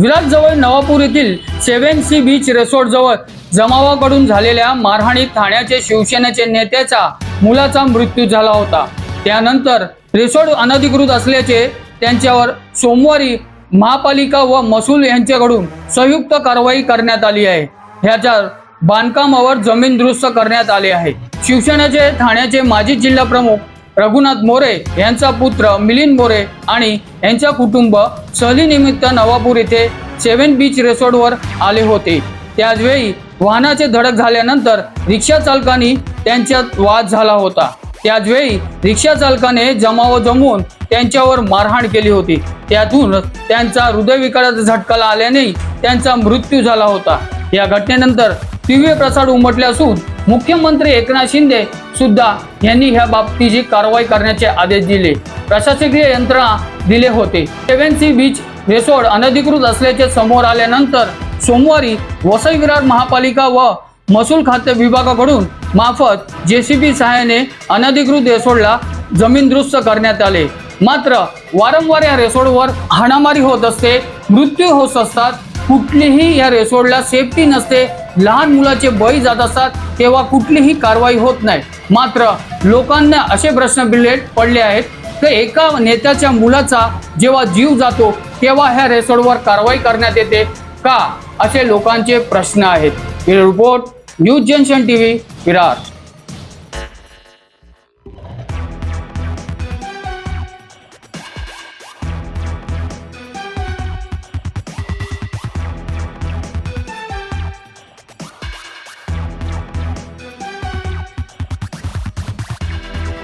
विराटजवळ नवापूर येथील seven C beach resort जवळ जमावाकडून झालेल्या मारहाणीत ठाण्याचे शिवसेनेचे नेत्याचा मुलाचा मृत्यू झाला होता. त्यानंतर रिसॉर्ट अनधिकृत असल्याचे त्यांच्यावर सोमवारी महापालिका व महसूल यांच्याकडून संयुक्त कारवाई करण्यात आली आहे. ह्याच्या बांधकामावर जमीन दुरुस्त करण्यात आले आहे. शिवसेनेचे ठाण्याचे माजी जिल्हा प्रमुख रघुनाथ मोरे यांचा पुत्र मिलिंद मोरे आणि यांच्या कुटुंब सहलीनिमित्त नवापूर येथे सेव्हन बीच रिसॉर्टवर आले होते. त्याचवेळी वाहनाचे धडक झाल्यानंतर रिक्षा चालकांनी त्यांच्यात वाद झाला होता. त्याचवेळी रिक्षा चालकाने जमाव जमवून त्यांच्यावर मारहाण केली होती. त्यातून त्यांचा हृदयविकाराचा झटका आल्याने त्यांचा मृत्यू झाला होता. या घटनेनंतर तीव्र प्रसाद उमटले असून मुख्यमंत्री एकनाथ शिंदे सुद्धा यांनी ह्या बाबतीची कारवाई करण्याचे आदेश दिले. प्रशासकीय यंत्रणा दिले होते. सेव्हन सी बीच रिसॉर्ट अनधिकृत असल्याचे समोर आल्यानंतर सोमवारी वसई विरार महापालिका व महसूल खाते विभागाकडून मार्फत जेसीबी सहाय्याने अनधिकृत रेसोडला जमीन दुरुस्त करण्यात आले. मात्र वारंवार या रेसोडवर हाणामारी होत असते मृत्यू होत असतात कुठलीही या रेसोडला सेफ्टी नसते लहान मुलाचे बळी जात असतात तेव्हा कुठलीही कारवाई होत नाही. मात्र लोकांना असे प्रश्न बिलेट पडले आहेत की एका नेत्याच्या मुलाचा जेव्हा जीव जातो तेव्हा ह्या रिसॉर्टवर कारवाई करण्यात येते का? असे लोकांचे प्रश्न आहेत. Report news junction TV Virar.